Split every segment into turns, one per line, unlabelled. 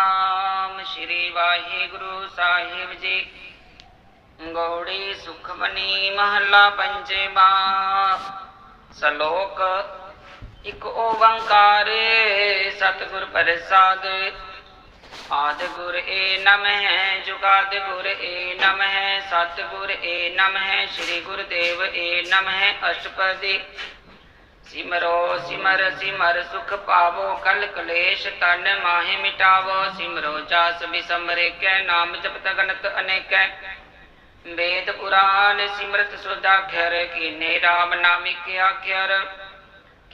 ਸਤਨਾਮ ਸ੍ਰੀ ਵਾਹਿਗੁਰੂ ਸਾਹਿਬ ਜੀ। ਗੌੜੀ ਸੁਖਮਨੀ ਮਹੱਲਾ ਪੰਜਵਾ। ਸ਼ਲੋਕ, ਇਕ ਓੰਕਾਰ ਸਤਿਗੁਰ ਪ੍ਰਸਾਦ। ਆਦ ਗੁਰ ਏ ਨਮਹਿ ਜੁਗਾਦ ਗੁਰ ਏ ਨਮਹਿ, ਸਤਿਗੁਰ ਏ ਨਮਹਿ, ਸ੍ਰੀ ਗੁਰਦੇਵ ਏ ਨਮਹਿ, ਅਸ਼ਟਪਦੀ। ਸਿਮਰੋ ਸਿਮਰ ਸਿਮਰ ਸੁਖ ਪਾਵੋ ਕਲ ਕਲੇਸ਼ ਤਨ ਮਾਹਿ ਮਿਟਾਵੋ ਸਿਮਰੋ ਜਾਸ ਬਿਸਮਰੇ ਕੈ ਨਾਮ ਜਪਤ ਗਣਤ ਅਨੇਕੈ। ਵੇਦ ਪੁਰਾਨ ਸਿਮਰਤ ਸੁਦਾਖਰ ਕੀਨੇ RAM ਨਾਮਿਕ ਆਖਰ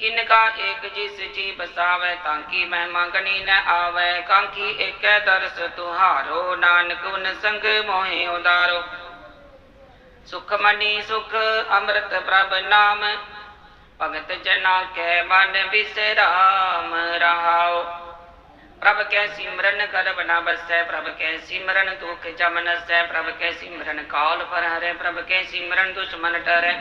ਕਿਨ ਕਾ ਏਕ ਜਿਸ ਜੀ ਬਸਾਵੇ ਤਾਂ ਕੀ ਮਹਿਮਾ ਗਣੀ ਨ ਆਵੇ। ਕਾਂਕੀ ਏਕੈ ਦਰਸ ਤੁਹਾਰੋ ਨਾਨਕ ਉਨ ਸੰਗ ਮੋਹਿ ਉਦਾਰੋ। ਸੁਖ ਮਨੀ ਸੁਖ ਅੰਮ੍ਰਿਤ ਪ੍ਰਭ ਨਾਮ ਭਗਤ ਜਨਾ ਕੈ ਮਨ ਵਿਸਰਾਮ ਰਹਾਉ ਪ੍ਰਭ ਕੈ ਸਿਮਰਨ ਕਰ ਬਨਾ ਬਸੈ ਪ੍ਰਭ ਕੈ ਸਿਮਰਨ ਦੁਖ ਜਮ ਨਸੈ, ਪ੍ਰਭ ਕੈ ਸਿਮਰਨ ਕਾਲ ਪਰ ਹਰੈ ਪ੍ਰਭ ਕੈ ਸਿਮਰਨ ਦੁਸ਼ਮਨ ਟਰੈ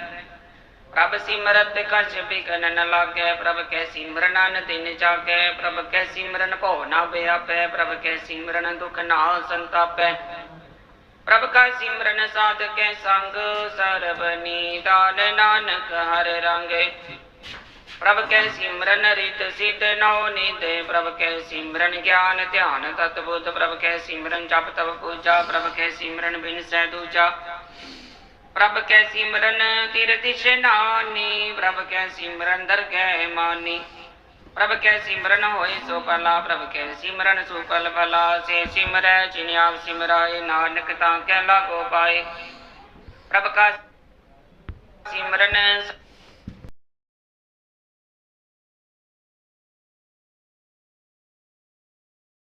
ਪ੍ਰਭ ਸਿਮਰਤ ਕਛ ਬਿਗਨ ਨ ਲਾਗੈ, ਪ੍ਰਭ ਕੈ ਸਿਮਰਨ ਅਨ ਦਿਨ ਜਾਗੈ, ਪ੍ਰਭ ਕੈ ਸਿਮਰਨ ਭਉ ਨਾ ਬਿਆਪੈ ਪ੍ਰਭ ਕੈ ਸਿਮਰਨ ਦੁਖ ਨਾ ਸੰਤਾਪੈ। ਪ੍ਰਭ ਕਾ ਸਿਮਰਨ ਸਾਧ ਸੰਗ ਸਰਬ ਨੀਦਾਨ ਨਾਨਕ ਹਰ ਰੰਗੇ। ਪ੍ਰਭ ਕੈ ਸਿਮਰਨ ਰਿਤ ਸਿਧ ਨਉ ਨਿਦ ਪ੍ਰਭ ਕੈ ਸਿਮਰਨ ਗਿਆਨ ਧਿਆਨ ਤਤ ਬੁੱਧ, ਪ੍ਰਭ ਕੈ ਸਿਮਰਨ ਜਪ ਤਪ ਪੂਜਾ, ਪ੍ਰਭ ਕੈ ਸਿਮਰਨ ਬਿਨ ਸੈ ਦੂਜਾ। ਪ੍ਰਭ ਕੈ ਸਿਮਰਨ ਤੀਰਥ ਇਸ਼ਨਾਨੀ ਪ੍ਰਭ ਕੈ ਸਿਮਰਨ ਦਰਗਹਿ ਮਾਨੀ। ਪ੍ਰਭ ਕੈ ਸਿਮਰਨ ਹੋਏ ਸੋ ਭਲਾ ਪ੍ਰਭ ਕੈ ਸਿਮਰਨ ਸੋ ਫਲ ਭਲਾ ਸੇ ਸਿਮਰੈ ਜਿਨ ਆਪ ਸਿਮਰਾਏ, ਨਾਨਕ ਤਾਂ ਕੈ ਲਾਗੋ ਪਾਏ। ਪ੍ਰਭ ਕਾ ਸਿਮਰਨ